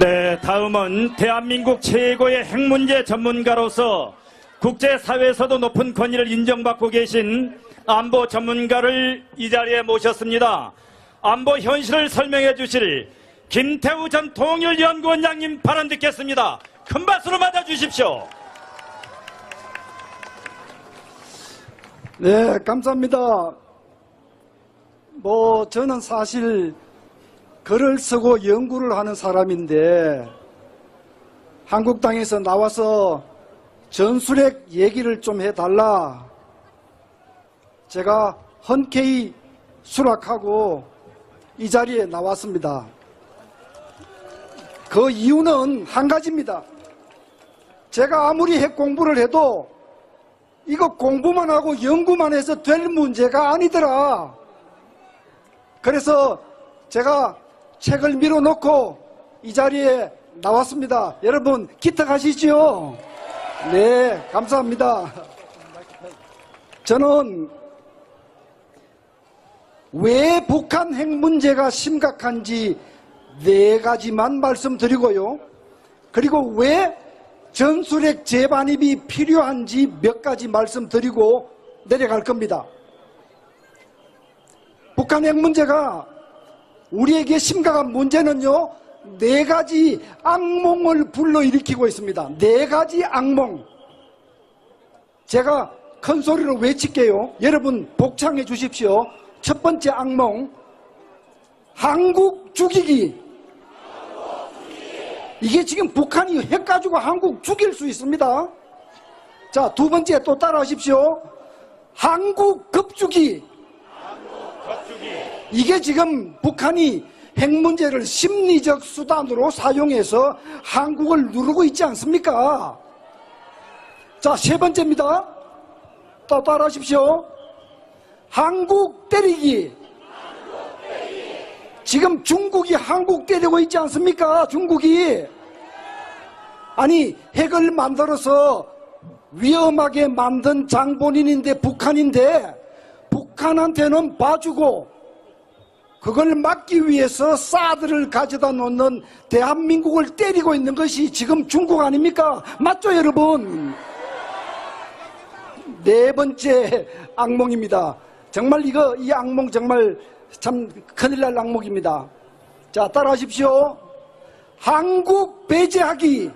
네, 다음은 대한민국 최고의 핵 문제 전문가로서 국제사회에서도 높은 권위를 인정받고 계신 안보 전문가를 이 자리에 모셨습니다. 안보 현실을 설명해 주실 김태우 전 통일연구원장님 발언 듣겠습니다. 큰 박수로 맞아 주십시오. 네, 감사합니다. 뭐, 저는 사실 글을 쓰고 연구를 하는 사람인데, 한국당에서 나와서 전술핵 얘기를 좀 해달라. 제가 흔쾌히 수락하고 이 자리에 나왔습니다. 그 이유는 한 가지입니다. 제가 아무리 핵 공부를 해도 이거 공부만 하고 연구만 해서 될 문제가 아니더라. 그래서 제가 책을 밀어놓고 이 자리에 나왔습니다. 여러분 기특하시죠? 네, 감사합니다. 저는 왜 북한 핵 문제가 심각한지 네 가지만 말씀드리고요. 그리고 왜 전술핵 재반입이 필요한지 몇 가지 말씀드리고 내려갈 겁니다. 북한 핵 문제가 우리에게 심각한 문제는요, 네 가지 악몽을 불러일으키고 있습니다. 네 가지 악몽. 제가 큰 소리로 외칠게요. 여러분 복창해 주십시오. 첫 번째 악몽. 한국 죽이기. 이게 지금 북한이 핵 가지고 한국 죽일 수 있습니다. 자, 두 번째 또 따라 하십시오. 한국 급주기. 이게 지금 북한이 핵 문제를 심리적 수단으로 사용해서 한국을 누르고 있지 않습니까? 자, 세 번째입니다. 또 따라 하십시오. 한국 때리기. 지금 중국이 한국 때리고 있지 않습니까? 중국이. 아니, 핵을 만들어서 위험하게 만든 장본인인데 북한인데 북한한테는 봐주고 그걸 막기 위해서 사드를 가져다 놓는 대한민국을 때리고 있는 것이 지금 중국 아닙니까? 맞죠, 여러분? 네 번째 악몽입니다. 정말 이거, 이 악몽 정말 참 큰일 날 악몽입니다. 자, 따라 하십시오. 한국 배제하기.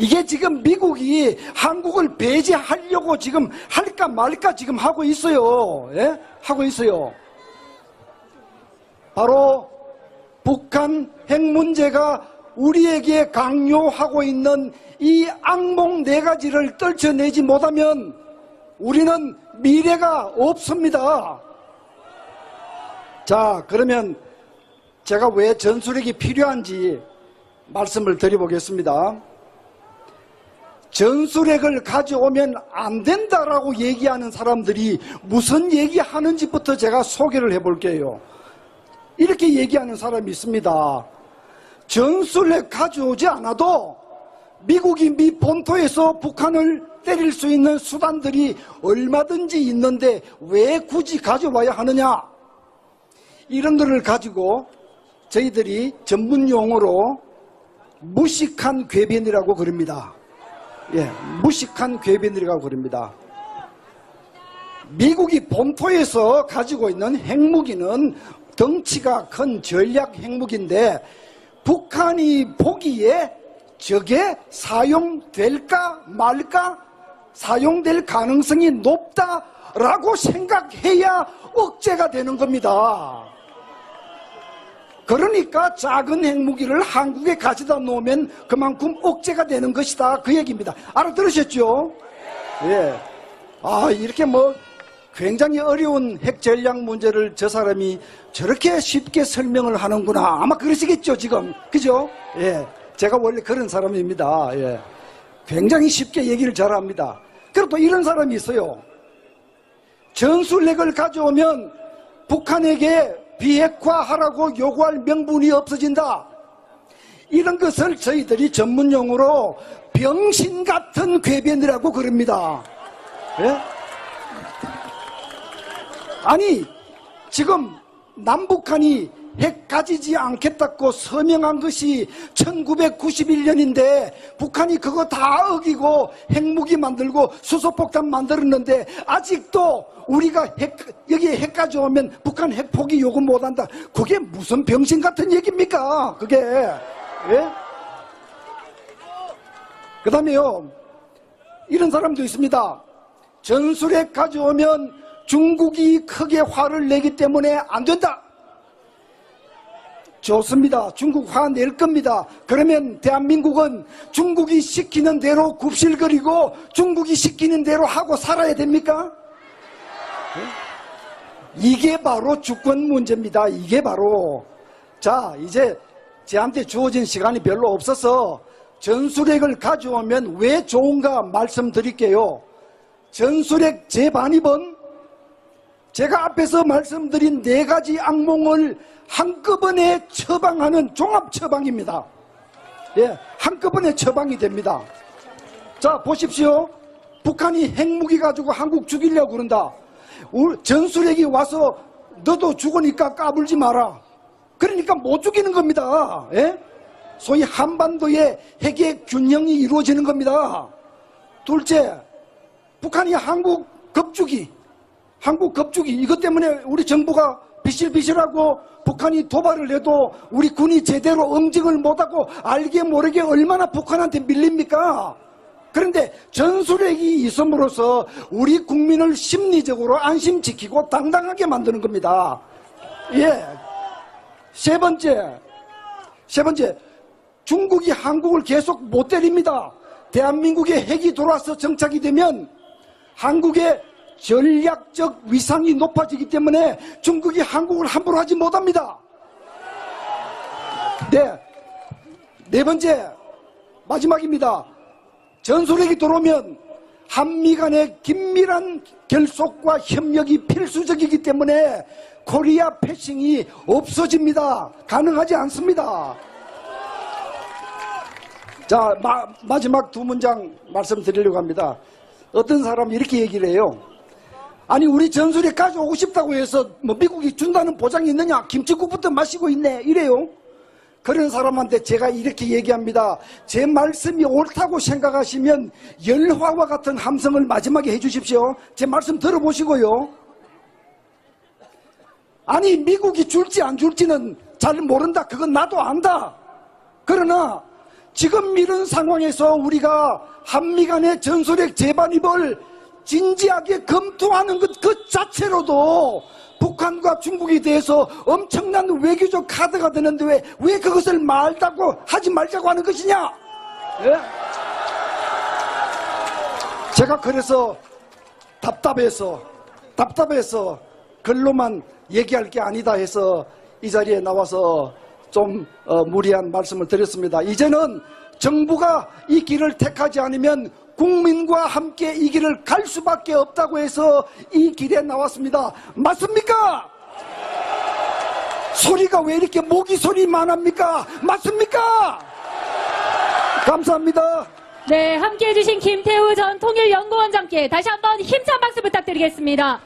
이게 지금 미국이 한국을 배제하려고 지금 할까 말까 지금 하고 있어요. 예? 하고 있어요. 바로 북한 핵 문제가 우리에게 강요하고 있는 이 악몽 네 가지를 떨쳐내지 못하면 우리는 미래가 없습니다. 자, 그러면 제가 왜 전술핵이 필요한지 말씀을 드려보겠습니다. 전술핵을 가져오면 안 된다라고 얘기하는 사람들이 무슨 얘기하는지부터 제가 소개를 해볼게요. 이렇게 얘기하는 사람이 있습니다. 전술핵 가져오지 않아도 미국이 미 본토에서 북한을 때릴 수 있는 수단들이 얼마든지 있는데 왜 굳이 가져와야 하느냐? 이런 것을 가지고 저희들이 전문 용어로 무식한 궤변이라고 그럽니다. 예, 무식한 궤변이라고 그럽니다. 미국이 본토에서 가지고 있는 핵무기는 덩치가 큰 전략 핵무기인데 북한이 보기에 저게 사용될까 말까 사용될 가능성이 높다라고 생각해야 억제가 되는 겁니다. 그러니까 작은 핵무기를 한국에 가져다 놓으면 그만큼 억제가 되는 것이다. 그 얘기입니다. 알아들으셨죠? 예. 아, 이렇게 뭐 굉장히 어려운 핵 전략 문제를 저 사람이 저렇게 쉽게 설명을 하는구나. 아마 그러시겠죠, 지금. 그죠? 예. 제가 원래 그런 사람입니다. 예. 굉장히 쉽게 얘기를 잘합니다. 그리고 또 이런 사람이 있어요. 전술핵을 가져오면 북한에게 비핵화하라고 요구할 명분이 없어진다. 이런 것을 저희들이 전문용어로 병신 같은 궤변이라고 그럽니다. 예? 아니, 지금 남북한이 핵 가지지 않겠다고 서명한 것이 1991년인데 북한이 그거 다 어기고 핵무기 만들고 수소폭탄 만들었는데 아직도 우리가 핵, 여기에 핵 가져오면 북한 핵 포기 요구 못한다. 그게 무슨 병신 같은 얘기입니까? 그게. 예? 그 다음에요. 이런 사람도 있습니다. 전술핵 가져오면 중국이 크게 화를 내기 때문에 안 된다. 좋습니다. 중국 화 낼 겁니다. 그러면 대한민국은 중국이 시키는 대로 굽실거리고 중국이 시키는 대로 하고 살아야 됩니까? 예? 이게 바로 주권 문제입니다. 이게 바로. 자, 이제 저한테 주어진 시간이 별로 없어서 전술핵을 가져오면 왜 좋은가 말씀드릴게요. 전술핵 재반입은 제가 앞에서 말씀드린 네 가지 악몽을 한꺼번에 처방하는 종합 처방입니다. 예, 한꺼번에 처방이 됩니다. 자, 보십시오. 북한이 핵무기 가지고 한국 죽이려고 그런다. 전술핵이 와서 너도 죽으니까 까불지 마라. 그러니까 못 죽이는 겁니다. 예? 소위 한반도의 핵의 균형이 이루어지는 겁니다. 둘째, 북한이 한국 겁주기, 한국 겁주기 이것 때문에 우리 정부가 비실비실하고 북한이 도발을 해도 우리 군이 제대로 응징을 못하고 알게 모르게 얼마나 북한한테 밀립니까? 그런데 전술핵이 있음으로써 우리 국민을 심리적으로 안심시키고 당당하게 만드는 겁니다. 예. 세 번째, 세 번째, 중국이 한국을 계속 못 때립니다. 대한민국에 핵이 돌아서 정착이 되면 한국의 전략적 위상이 높아지기 때문에 중국이 한국을 함부로 하지 못합니다. 네. 네 번째, 마지막입니다. 전술핵이 들어오면 한미 간의 긴밀한 결속과 협력이 필수적이기 때문에 코리아 패싱이 없어집니다. 가능하지 않습니다. 자, 마, 지막 두 문장 말씀드리려고 합니다. 어떤 사람이 이렇게 얘기를 해요. 아니, 우리 전술에 가져오고 싶다고 해서 뭐 미국이 준다는 보장이 있느냐? 김치국부터 마시고 있네. 이래요. 그런 사람한테 제가 이렇게 얘기합니다. 제 말씀이 옳다고 생각하시면 열화와 같은 함성을 마지막에 해주십시오. 제 말씀 들어보시고요. 아니, 미국이 줄지 안 줄지는 잘 모른다. 그건 나도 안다. 그러나 지금 이런 상황에서 우리가 한미 간의 전술핵 재반입을 진지하게 검토하는 것 그 자체로도 북한과 중국에 대해서 엄청난 외교적 카드가 되는데 왜, 왜 그것을 말다고 하지 말자고 하는 것이냐? 예? 제가 그래서 답답해서 답답해서 글로만 얘기할 게 아니다 해서 이 자리에 나와서 좀 어, 무리한 말씀을 드렸습니다. 이제는 정부가 이 길을 택하지 않으면 국민과 함께 이 길을 갈 수밖에 없다고 해서 이 길에 나왔습니다. 맞습니까? 소리가 왜 이렇게 모기 소리만 합니까? 맞습니까? 감사합니다. 네, 함께 해주신 김태우 전 통일연구원장께 다시 한번 힘찬 박수 부탁드리겠습니다.